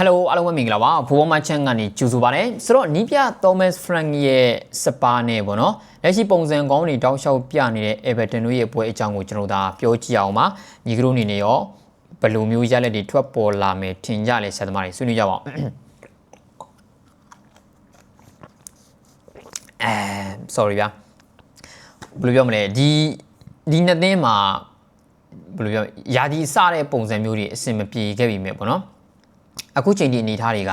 Hello အားလုံးပဲမင်္ဂလာပါဘိုးဘမချန်ကနေကြိုဆိုပါရစေဆိုတော့နီးပြ Thomas Frank ရဲ့စပါနဲ့ပေါ့နော်လက်ရှိပုံစံကောင်းတွေတောက်လျှောက်ပြနေတဲ့ Everton တို့ရဲ့ပွဲအကြောင်းကိုကျွန်တော်ဒါပြောကြည့်အောင်ပါညီကတို့အနေနဲ့ရောဘယ်လိုမျိုးရလက်တွေထွက်ပေါ်လာမယ်ထင်ကြလဲဆက်သမားတွေဆွေးနွေးကြပါအောင်အဲ sorry ဗျာဘယ်လိုပြောမလဲဒီဒီနှစ်သင်းမှာဘယ်လိုပြောယာဒီစတဲ့ပုံစံမျိုးတွေအဆင်မပြေခဲ့ပြီမြဲပေါ့နော် အခုချိန်ဒီအနေထားတွေက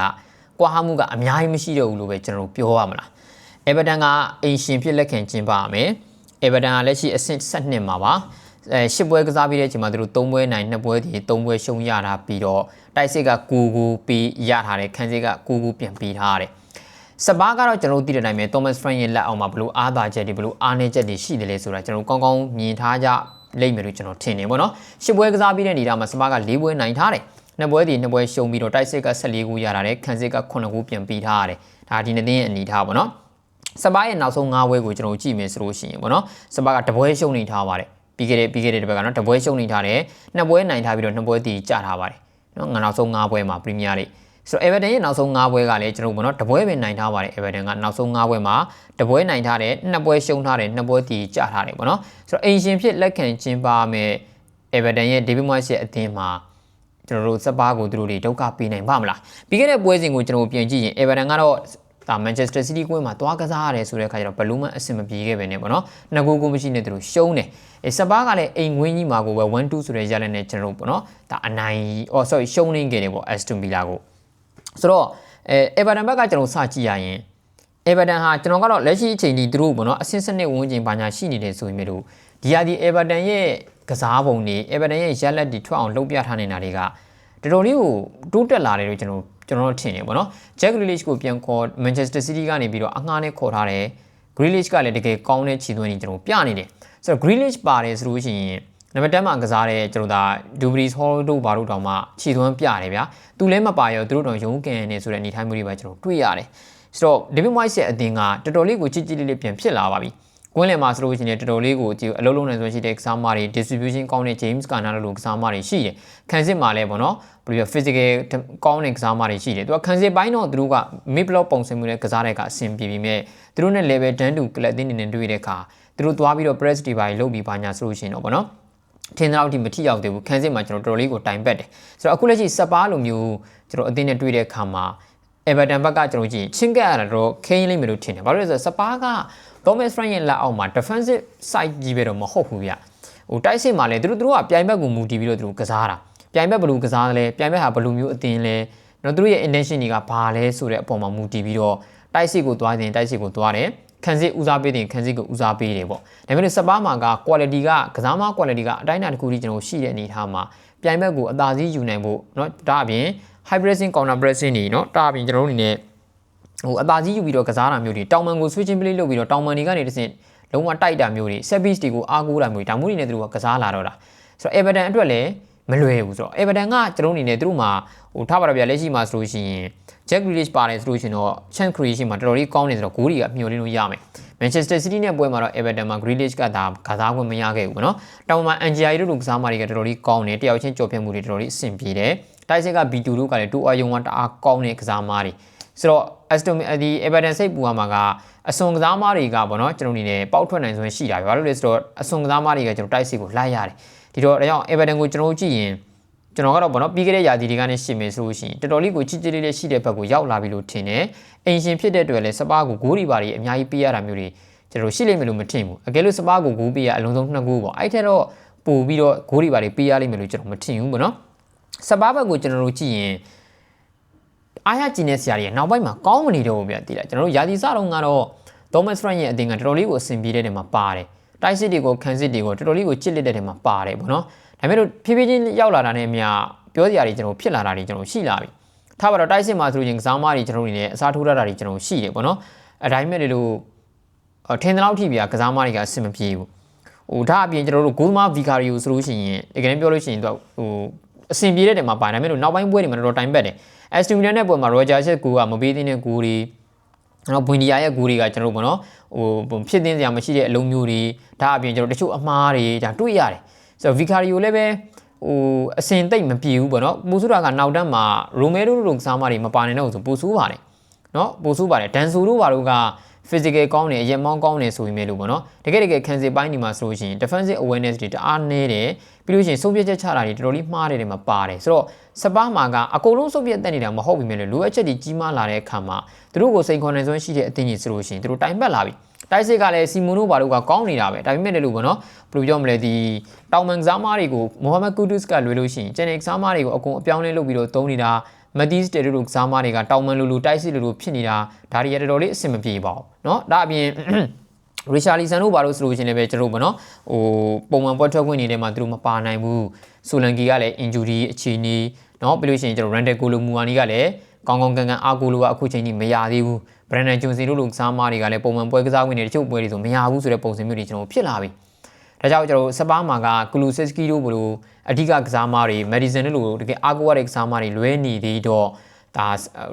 ကွာဟမှုကအများကြီးမရှိတော့ဘူးလို့ပဲကျွန်တော်တို့ပြောရမလား။ Everton ကအင်ရှင်ဖြစ်လက်ခံကျင်းပရမယ်။ Everton ကလက်ရှိအဆင့်7မှာပါ။အဲ10ပွဲကစားပြီးတဲ့အချိန်မှာသူတို့3ပွဲနိုင်2ပွဲဒီ3ပွဲရှုံးရတာပြီးတော့တိုက်စစ်ကကူကူပြီးရထားတယ်ခန်းစစ်ကကူကူပြန်ပြီးထားရတယ်။စပါးကတော့ကျွန်တော်တို့သိတဲ့အတိုင်းပဲ Thomas Frank ရဲ့လက်အောက်မှာဘလို့အားသာချက်တွေဘလို့အားနည်းချက်တွေရှိတယ်လေဆိုတာကျွန်တော်ကောင်းကောင်းမြင်ထားကြလိမ့်မယ်လို့ကျွန်တော်ထင်နေပေါ့နော်။10ပွဲကစားပြီးတဲ့နေတာမှာစပါးက4ပွဲနိုင်ထားတယ်။ နှစ်ပွဲဒီနှစ်ပွဲရှုံးပြီးတော့တိုက်စစ်က14ခုရတာတယ်ခန်းစစ်က9ခုပြန်ပြီးထားရတယ်ဒါဒီနှစ်သင်းရဲ့အနေထားပေါ့နော်စပါးရဲ့နောက်ဆုံး၅ပွဲကိုကျွန်တော်ကြည့်မယ်ဆိုလို့ရှိရင်ပေါ့နော်စပါးကတပွဲရှုံးနေထားပါတယ်ပြီးခဲ့တဲ့ပြီးခဲ့တဲ့တစ်ပတ်ကနော်တပွဲရှုံးနေထားတယ်နှစ်ပွဲနိုင်ထားပြီးတော့နှစ်ပွဲတည်ကြထားပါတယ်နော်ငါနောက်ဆုံး၅ပွဲမှာပရီးမီးယားလိဆိုတော့ Everton ရဲ့နောက်ဆုံး၅ပွဲကလည်းကျွန်တော်တို့ပေါ့နော်တပွဲပဲနိုင်ထားပါတယ် Everton ကနောက်ဆုံး၅ပွဲမှာတပွဲနိုင်ထားတယ်နှစ်ပွဲရှုံးထားတယ်နှစ်ပွဲတည်ကြထားတယ်ပေါ့နော်ဆိုတော့အင်ရှင်ဖြစ်လက်ခံကျင်းပမဲ့ Everton ရဲ့ David Moyes ရဲ့အသင်းမှာ ကျွန်တော်တို့စပါးကိုသူတို့တွေဒုက္ခပေးနိုင်ပါမလားပြီးခဲ့တဲ့ပွဲစဉ်ကိုကျွန်တော်ပြန်ကြည့်ရင် Everton ကတော့ဒါ Manchester City ကွင်းမှာတွားကစားရတယ်ဆိုတဲ့အခါကျတော့ဘလူးမန်အဆင်မပြေခဲ့ပဲねပေါ့နော်နှစ်ကိုကိုမရှိနေသူတို့ရှုံးတယ်အဲစပါးကလည်းအိမ်ငွင်းကြီးမှာကိုပဲ1-2ဆိုတဲ့ရလနဲ့ကျွန်တော်တို့ပေါ့နော်ဒါအနိုင် oh sorry ရှုံးနေခဲ့တယ်ပေါ့ Aston Villa ကိုဆိုတော့အဲ Everton ဘက်ကကျွန်တော်စကြည့်ရရင် Everton ဟာကျွန်တော်ကတော့လက်ရှိအချိန်ဒီသူတို့ပေါ့နော်အဆင့်စနစ်ဝန်းကျင်ဘာညာရှိနေတယ်ဆိုရင်မျိုးဒီဟာဒီ Everton ရဲ့ ကစားပုံတွေ Everton ရဲ့ရက်လက်တွေထွက်အောင်လုပ်ပြထားနေတာတွေကတော်တော်လေးကိုတိုးတက်လာတယ်လို့ကျွန်တော်ကျွန်တော်ထင်တယ်ပေါ့နော် Jack Grealish ကိုပြန်ခေါ် Manchester City ကနေပြီးတော့အငှားနဲ့ခေါ်ထားတယ် Grealish ကလည်းတကယ်ကောင်းတဲ့ခြေသွင်းကြီးကျွန်တော်ပြနေတယ်ဆိုတော့ Grealish ပါတယ်ဆိုလို့ရှိရင်နံပါတ်10မှာကစားတဲ့ကျွန်တော်ဒါ Dubris Hall တို့ဘာလို့တောင်မှခြေသွင်းပြတယ်ဗျာသူလည်းမပါရောသူတို့တော့ရုံးကန်နေဆိုတဲ့အနေထိုင်းမျိုးတွေပဲကျွန်တော်တွေ့ရတယ်ဆိုတော့ David Moyes ရဲ့အသင်းကတော်တော်လေးကိုကြည်ကြည်လေးလေးပြန်ဖြစ်လာပါပြီ ကွင်းလယ်မှာဆိုလို့ရှိရင်တော်တော်လေးကိုဒီအလုံးလုံးနဲ့ဆိုရှိတဲ့ကစားမတွေ distribution ကောင်းတဲ့ James Garner တို့လိုကစားမတွေရှိတယ်ခံစစ်မှာလည်းပေါ့နော်ဘယ်လို physical ကောင်းတဲ့ကစားမတွေရှိတယ်သူကခံစစ်ပိုင်းတော့သူတို့က mid block ပုံစံမျိုးနဲ့ကစားတဲ့ကအဆင်ပြေပြီးမြဲသူတို့နဲ့ level 10တူကလပ်တင်းနေနေတွေ့တဲ့အခါသူတို့သွားပြီးတော့ press တွေပိုင်းလုပ်ပြီးပါညာဆိုလို့ရှိရင်တော့ပေါ့နော်ထင်းတော့ဒီမထိရောက်သေးဘူးခန်းစစ်မှာကျွန်တော်တော်တော်လေးကိုတိုင်ပတ်တယ်ဆိုတော့အခုလက်ရှိစပါးလိုမျိုးကျွန်တော်အတင်းနဲ့တွေ့တဲ့အခါမှာ Everton ဘက်ကကျွန်တော်ကြည့်ချင်းကက်ရတာတော့ခင်းလိမ့်မယ်လို့ထင်တယ်ဘာလို့လဲဆိုတော့စပါးက Thomas Frank ရဲ့လက်အောက်မှာ defensive side ကြီးပဲတော့မဟုတ်ဘူးဗျဟိုတိုက်စစ်မှာလည်းသူတို့သူတို့ကပြိုင်ဘက်ကိုမူတည်ပြီးတော့သူတို့ကစားတာပြိုင်ဘက်ဘယ်လိုကစားလဲပြိုင်ဘက်ဟာဘယ်လိုမျိုးအသင်းလဲနော်သူတို့ရဲ့ intention တွေကဘာလဲဆိုတဲ့အပေါ်မှာမူတည်ပြီးတော့တိုက်စစ်ကိုသွားတယ်တိုက်စစ်ကိုသွားတယ်ခံစစ်ဦးစားပေးတယ်ခံစစ်ကိုဦးစားပေးတယ်ပေါ့ဒါပေမဲ့စပါးမှာက quality ကကစားမ quality ကအတိုင်းအတာတစ်ခုထိကျွန်တော်ရှိတဲ့အနေအထားမှာပြိုင်ဘက်ကိုအသာစီးယူနိုင်ဖို့เนาะဒါအပြင် high pressing counter pressing တွေเนาะဒါအပြင်ကျွန်တော်တို့အနေနဲ့ ဟိုအသာကြီးယူပြီးတော့ကစားတာမျိုးတွေတောင်မန်ကို switching play လုပ်ပြီးတော့တောင်မန်တွေကနေတစ်ဆင့်လုံးဝတိုက်တာမျိုးတွေ set piece တွေကိုအားကိုးတာမျိုးတွေဒါမျိုးတွေနဲ့သူတို့ကကစားလာတော့တာဆိုတော့ Everton အတွက်လည်းမလွယ်ဘူးဆိုတော့ Everton ကကျွန်တော်အနေနဲ့သူတို့မှာဟိုထားပါတော့ဗျာလက်ရှိမှာဆိုလို့ရှိရင် Jack Grealish ပါတယ်ဆိုလို့ရှိရင်တော့ chance creation မှာတော်တော်လေးကောင်းနေဆိုတော့ဂိုးတွေကမျှော်လင့်လို့ရမယ် Manchester City နဲ့ပွဲမှာတော့ Everton မှာ Grealish ကဒါကစားခွင့်မရခဲ့ဘူးเนาะတောင်မှာ Angiai တို့လိုကစားမာတွေကတော်တော်လေးကောင်းတယ်တယောက်ချင်းကြော်ဖြတ်မှုတွေတော်တော်လေးအဆင်ပြေတယ်တိုက်စစ်က B2 တို့ကလည်း2အယုံကတအားကောင်းတဲ့ကစားမာတွေ ဆိုတော့ Aston ဒီ Everton စိတ်ပူရမှာကအစွန်ကစားမားတွေကပေါ့နော်ကျွန်တော်အနေနဲ့ပေါက်ထွက်နိုင်စွမ်းရှိတာပဲဘာလို့လဲဆိုတော့အစွန်ကစားမားတွေကကျွန်တော်တိုက်စစ်ကိုလိုက်ရတယ်ဒီတော့ဒါကြောင့် Everton ကိုကျွန်တော်ကြည့်ရင်ကျွန်တော်ကတော့ဗောနော်ပြီးခဲ့တဲ့ရာသီတွေကနေရှင်မယ်ဆိုလို့ရှိရင်တော်တော်လေးကိုချစ်ချစ်လေးလေးရှိတဲ့ဘက်ကိုရောက်လာပြီလို့ထင်တယ်။အင်ရှင်ဖြစ်တဲ့အတွက်လည်းစပါးကိုဂိုးရီပါတွေအများကြီးပေးရတာမျိုးတွေကျွန်တော်ရှိလိမ့်မယ်လို့မထင်ဘူး။အကယ်လို့စပါးကိုဂိုးပေးရအလုံးစုံနှစ်ဂိုးပေါ့။အဲ့ထက်တော့ပို့ပြီးတော့ဂိုးရီပါတွေပေးရလိမ့်မယ်လို့ကျွန်တော်မထင်ဘူးဗောနော်။စပါးဘက်ကိုကျွန်တော်တို့ကြည့်ရင် အားရကျင်တဲ့ဆရာတွေနောက်ပိုင်းမှာကောင်းမနေတော့ဘူးဗျတည်လားကျွန်တော်တို့ရာသီစတော့ကတော့ Thomas Frank ရဲ့အသင်းကတော်တော်လေးကိုအဆင်ပြေတဲ့နေရာမှာပါတယ်။တိုက်စစ်တွေကိုခန်းစစ်တွေကိုတော်တော်လေးကိုချစ်လက်တဲ့နေရာမှာပါတယ်ဗောနော်။ဒါပေမဲ့လို့ဖြည်းဖြည်းချင်းရောက်လာတာနဲ့အမျှပြောစရာတွေကျွန်တော်ဖြစ်လာတာတွေကျွန်တော်ရှိလာပြီထားပါတော့တိုက်စစ်မှာဆိုရင်ကစားမတွေကျွန်တော်တွေနဲ့အစားထိုးရတာတွေကျွန်တော်ရှိတယ်ပေါ့နော်အတိုင်းမဲ့တွေလို့ထင်တဲ့လောက်ထိပြကစားမတွေကအဆင်မပြေဘူးဟိုဒါအပြင်ကျွန်တော်တို့ဂိုးမာဗီကာရီယိုဆိုလို့ရှိရင်တကယ်တမ်းပြောလို့ရှိရင်သူဟို အဆင်ပြေတဲ့တယ်မှာပါဒါပေမဲ့လို့နောက်ပိုင်းပွဲတွေမှာတော်တော်တိုင်ပတ်တယ်အက်စတူမီလန်နဲ့ပွဲမှာရောဂျာရှက်ကူကမပေးသင်းတဲ့ကူတွေနော်ဘွင်ဒီယာရဲ့ကူတွေကကျွန်တော်တို့ပေါ့နော်ဟိုဖြစ်သင်းစရာမရှိတဲ့အလုံးမျိုးတွေဒါအပြင်ကျွန်တော်တချို့အမားတွေဒါတွေ့ရတယ်ဆိုတော့ဗီကာရီယိုလည်းပဲဟဟိုအစင်တိတ်မပြေဘူးပေါ့နော်ပူဆူတာကနောက်တန်းမှာရိုမဲရိုတို့ကစားမတွေမပါနိုင်တော့ဘူးဆိုပူဆူပါတယ်နော်ပူဆူပါတယ်ဒန်ဆူတို့ဘာတို့က physical ကောင်းတယ်အရက်မောင်းကောင်းတယ်ဆိုရင်ပဲလို့ပေါ့နော်တကယ်တကယ်ခံစစ်ပိုင်းဒီမှာဆိုလို့ရှိရင် defensive awareness တွေတအားနည်းတယ်ပြီးလို့ရှိရင်စုပ်ပြတ်ချက်ချတာတွေတော်တော်လေးမှားတယ်တွေမှာပါတယ်ဆိုတော့စပါးမှာကအကုန်လုံးစုပ်ပြတ်တက်နေတာမဟုတ်ပြီမဲ့လို့လိုအပ်ချက်တွေကြီးမားလာတဲ့အခါမှာသူတို့ကိုစိန်ခေါ်နိုင်စွမ်းရှိတဲ့အသင်းကြီးဆိုလို့ရှိရင်သူတို့တိုင်ပတ်လာပြီတိုက်စစ်ကလည်းစီမွန်တို့ဘာတို့ကကောင်းနေတာပဲဒါပေမဲ့လည်းလို့ပေါ့နော်ဘယ်လိုပြောမလဲဒီတောင်မန်ကစားမားတွေကိုမိုဟာမက်ကူဒုစ်ကလွယ်လို့ရှိရင်ကျန်တဲ့ကစားမားတွေကိုအကုန်အပြောင်းလဲလုပ်ပြီးတော့သုံးနေတာ မက်တီးစတေတို့ကစားမားတွေကတောင်မန်လူလူတိုက်စစ်လူလူဖြစ်နေတာဒါတွေရတော်တော်လေးအဆင်မပြေပါဘူးเนาะဒါအပြင် ရီရှာလီဆန်တို့ဘာလို့ဆိုလို့ရှရင်လည်းပဲကျွန်တော်တို့ဗောနော်ဟိုပုံမှန်ပွဲထွက်ခွင့်နေတဲ့မှာသူတို့မပါနိုင်ဘူးဆိုလန်ကီကလည်း injury အခြေအနေเนาะပြီးလို့ရှိရင်ကျွန်တော် Randall Kolo Muani ကလည်းကောင်းကောင်းကန်ကန်အာကိုလိုကအခုချိန်ထိမရသေးဘူး Brandon Johnson တို့လိုစားမားတွေကလည်းပုံမှန်ပွဲကစားဝင်နေတဲ့တချို့ပွဲတွေဆိုမရဘူးဆိုတဲ့ပုံစံမျိုးတွေကျွန်တော်ဖြစ်လာပြီ ဒါကြောင့်ကျွန်တော်စပါးမှာကကလူစစ်စကီတို့ဘလို့အဓိကကစားမားတွေ Madison တို့လိုတကယ်အာကိုရတဲ့ကစားမားတွေလွဲနေသေးတော့ဒါ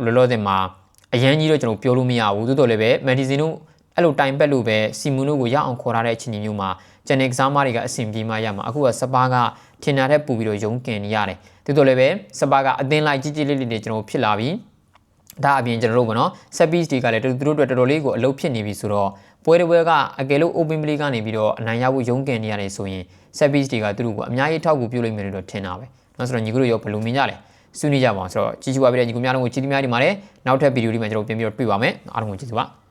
လောလောဆယ်မှာအရန်ကြီးတော့ကျွန်တော်ပြောလို့မရဘူးတိုးတော်လည်းပဲ Madison တို့အဲ့လိုတိုင်ပက်လို့ပဲစီမွန်တို့ကိုရအောင်ခေါ်ထားတဲ့အခြေအနေမျိုးမှာကျန်တဲ့ကစားမားတွေကအဆင်ပြေမှရမှာအခုကစပါးကထင်တာတဲ့ပူပြီးတော့ရုံးကန်နေရတယ်တိုးတော်လည်းပဲစပါးကအသင်းလိုက်ကြီးကြီးလေးလေးတွေကျွန်တော်ဖြစ်လာပြီဒါအပြင်ကျွန်တော်တို့ကနော် set piece တွေကလည်းသူတို့အတွက်တော်တော်လေးကိုအလုပ်ဖြစ်နေပြီဆိုတော့ ပွဲတစ်ပွဲကအကယ်လို့ open play ကနေပြီးတော့အနိုင်ရဖို့ရုန်းကန်နေရတယ်ဆိုရင် service တွေကသူတို့ကိုအများကြီးထောက်ကူပြုလိုက်မယ်လို့ထင်တာပဲ။နောက်ဆိုတော့ညီကတို့ရောဘယ်လိုမြင်ကြလဲ။ဆွေးနွေးကြပါအောင်ဆိုတော့ကြည့်ကြပါပြတဲ့ညီကများလုံးကိုချစ်သီးများဒီမှာလည်းနောက်ထပ်ဗီဒီယိုလေးမှာကျွန်တော်ပြန်ပြီးတော့တွေ့ပါမယ်။အားလုံးကိုကျေးဇူးပါ။